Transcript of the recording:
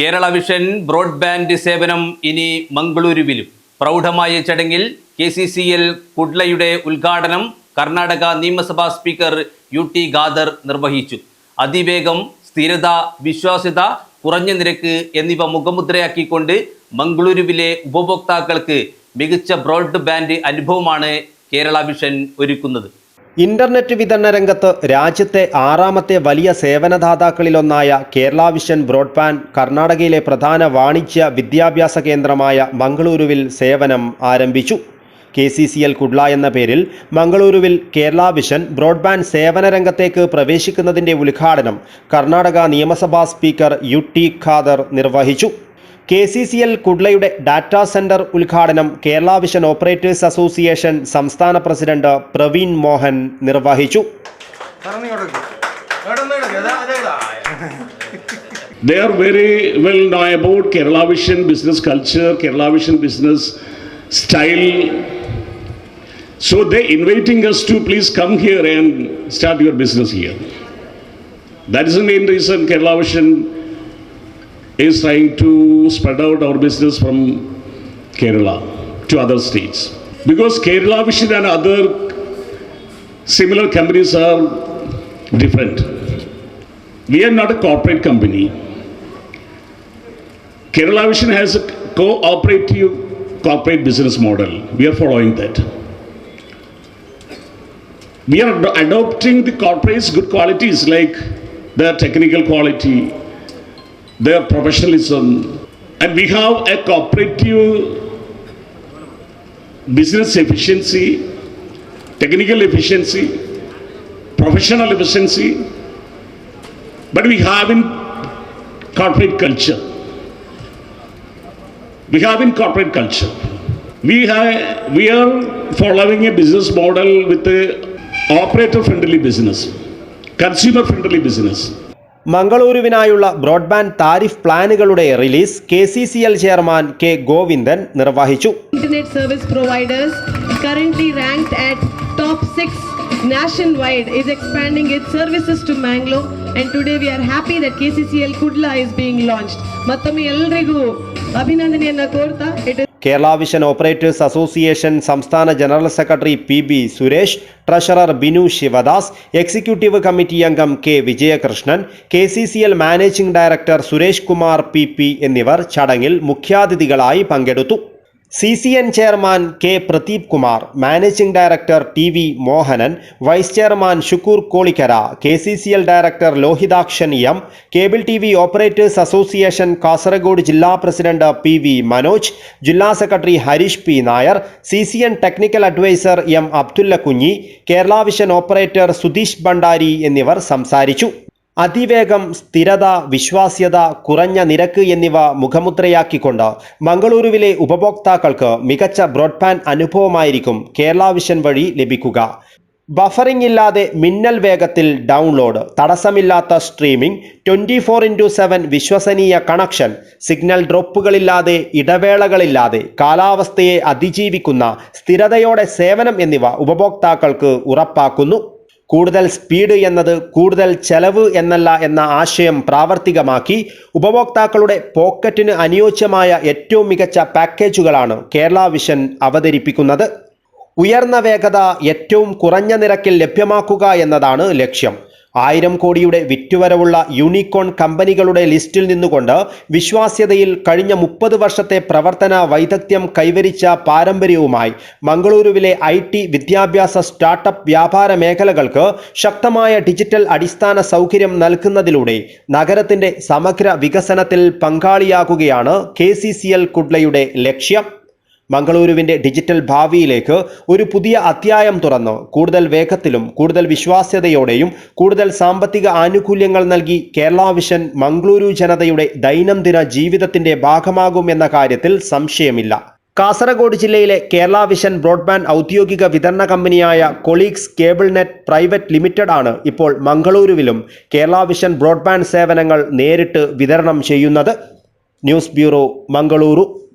Kerala vision broadband സേവനം ഇനി മംഗളൂരുവിലും. പ്രൗഢമായ ചടങ്ങിൽ കെ സി സി എൽ കുഡ്ലയുടെ ഉദ്ഘാടനം കർണാടക നിയമസഭാ സ്പീക്കർ യു ടി ഖാദർ നിർവഹിച്ചു. അതിവേഗം സ്ഥിരത വിശ്വാസ്യത കുറഞ്ഞ നിരക്ക് എന്നിവ മുഖമുദ്രയാക്കിക്കൊണ്ട് മംഗളൂരുവിലെ ഉപഭോക്താക്കൾക്ക് മികച്ച ബ്രോഡ്ബാൻഡ് അനുഭവമാണ് കേരള വിഷൻ ഒരുക്കുന്നത്. ഇന്റർനെറ്റ് വിതരണ രംഗത്ത് രാജ്യത്തെ ആറാമത്തെ വലിയ സേവനദാതാക്കളിലൊന്നായ കേരള വിഷൻ ബ്രോഡ്ബാൻഡ് കർണാടകയിലെ പ്രധാന വാണിജ്യ വിദ്യാഭ്യാസ കേന്ദ്രമായ മംഗളൂരുവിൽ സേവനം ആരംഭിച്ചു. K C C L Kudla എന്ന പേരിൽ മംഗളൂരുവിൽ കേരള വിഷൻ ബ്രോഡ്ബാൻഡ് സേവന രംഗത്തേക്ക് പ്രവേശിക്കുന്നതിന്റെ ഉദ്ഘാടനം കർണാടക നിയമസഭാ സ്പീക്കർ യു ടി ഖാദർ നിർവഹിച്ചു. കെ സി സി എൽ കുഡ്ലയുടെ ഡാറ്റാ സെന്റർ ഉദ്ഘാടനം കേരള വിഷൻ ഓപ്പറേറ്റേഴ്സ് അസോസിയേഷൻ സംസ്ഥാന പ്രസിഡന്റ് പ്രവീൺ മോഹൻ നിർവഹിച്ചു. They are very well know about Kerala Vision business culture, Kerala Vision business style. So they inviting us to please come here and start your business here. That is the main reason Kerala Vision is trying to spread out our business from Kerala to other states. Because Kerala Vision and other similar companies are different. We are not a corporate company. Kerala Vision has a cooperative corporate business model. We are following that. We are adopting the corporate's good qualities like their technical quality, their professionalism, and we have a cooperative business efficiency, technical efficiency, professional efficiency, but we have in corporate culture. We have in corporate culture. We have we are following a business model with a operator friendly business, consumer friendly business. മംഗളൂരുവിനായുള്ള broadband tariff പ്ലാനുകളുടെ release K C C L chairman K Govindan നിർവഹിച്ചു internet service providers currently ranked at top 6 nationwide is expanding its services to Mangalore and today we are happy that KCCL Kudla is being launched. ಮತ್ತೊಮ್ಮೆ ಎಲ್ರಿಗೂ ಅಭಿನಂದನೆಯನ್ನ ಕೋರ್ತಾ it is Kerala vision operators association സംസ്ഥാന general secretary P B Suresh treasurer Binu Sivadas executive committee അംഗം K Vijayakrishnan K C C L managing director Suresh Kumar P P എന്നിവർ ചടങ്ങിൽ മുഖ്യാതിഥികളായി പങ്കെടുത്തു. C C N chairman K Pradeep Kumar managing director T V Mohanan vice chairman Shukkur Kolikkara K C C L director Lohithakshan M cable T V operators association Kasaragod ജില്ലാ president P V Manoj ജില്ലാ secretary Harish P Nair C C N technical adviser M Abdulla Kunhi Kerala vision operator Sudheesh Bhandari എന്നിവർ സംസാരിച്ചു. അതിവേഗം സ്ഥിരത വിശ്വാസ്യത കുറഞ്ഞ നിരക്ക് എന്നിവ മുഖമുദ്രയാക്കിക്കൊണ്ട് മംഗളൂരുവിലെ ഉപഭോക്താക്കൾക്ക് മികച്ച ബ്രോഡ്ബാൻഡ് അനുഭവമായിരിക്കും കേരള വിഷൻ വഴി ലഭിക്കുക. ബഫറിംഗ് ഇല്ലാതെ മിന്നൽ വേഗത്തിൽ ഡൗൺലോഡ്. തടസ്സമില്ലാത്ത streaming twenty four into seven വിശ്വസനീയ connection signal ഡ്രോപ്പുകളില്ലാതെ ഇടവേളകളില്ലാതെ കാലാവസ്ഥയെ അതിജീവിക്കുന്ന സ്ഥിരതയോടെ സേവനം എന്നിവ ഉപഭോക്താക്കൾക്ക് ഉറപ്പാക്കുന്നു. കൂടുതൽ സ്പീഡ് എന്നത് കൂടുതൽ ചെലവ് എന്നല്ല എന്ന ആശയം പ്രാവർത്തികമാക്കി ഉപഭോക്താക്കളുടെ പോക്കറ്റിന് അനുയോജ്യമായ ഏറ്റവും മികച്ച പാക്കേജുകളാണ് കേരള വിഷൻ അവതരിപ്പിക്കുന്നത്. ഉയർന്ന വേഗത ഏറ്റവും കുറഞ്ഞ നിരക്കിൽ ലഭ്യമാക്കുക എന്നതാണ് ലക്ഷ്യം. ആയിരം കോടിയുടെ വിറ്റുവരവുള്ള യൂണിക്കോൺ കമ്പനികളുടെ ലിസ്റ്റിൽ നിന്നുകൊണ്ട് വിശ്വാസ്യതയിൽ കഴിഞ്ഞ മുപ്പത് വർഷത്തെ പ്രവർത്തന വൈദഗ്ധ്യം കൈവരിച്ച പാരമ്പര്യവുമായി മംഗളൂരുവിലെ ഐ ടി വിദ്യാഭ്യാസ സ്റ്റാർട്ടപ്പ് വ്യാപാര മേഖലകൾക്ക് ശക്തമായ ഡിജിറ്റൽ അടിസ്ഥാന സൗകര്യം നൽകുന്നതിലൂടെ നഗരത്തിന്റെ സമഗ്ര വികസനത്തിൽ പങ്കാളിയാകുകയാണ് കെ സി സി എൽ കുഡ്ലയുടെ ലക്ഷ്യം. മംഗളൂരുവിന്റെ ഡിജിറ്റൽ ഭാവിയിലേക്ക് ഒരു പുതിയ അധ്യായം തുറന്ന്. കൂടുതൽ വേഗത്തിലും കൂടുതൽ വിശ്വാസ്യതയോടെയും കൂടുതൽ സാമ്പത്തിക ആനുകൂല്യങ്ങൾ നൽകി കേരള വിഷൻ മംഗളൂരു ജനതയുടെ ദൈനംദിന ജീവിതത്തിന്റെ ഭാഗമാകും എന്ന കാര്യത്തിൽ സംശയമില്ല. കാസർഗോഡ് ജില്ലയിലെ കേരള വിഷൻ ബ്രോഡ്ബാൻഡ് ഔദ്യോഗിക വിതരണ കമ്പനിയായ colleagues cable net private limited ആണ് ഇപ്പോൾ മംഗളൂരുവിലും കേരള വിഷൻ ബ്രോഡ്ബാൻഡ് സേവനങ്ങൾ നേരിട്ട് വിതരണം ചെയ്യുന്നത്. News bureau Mangaluru.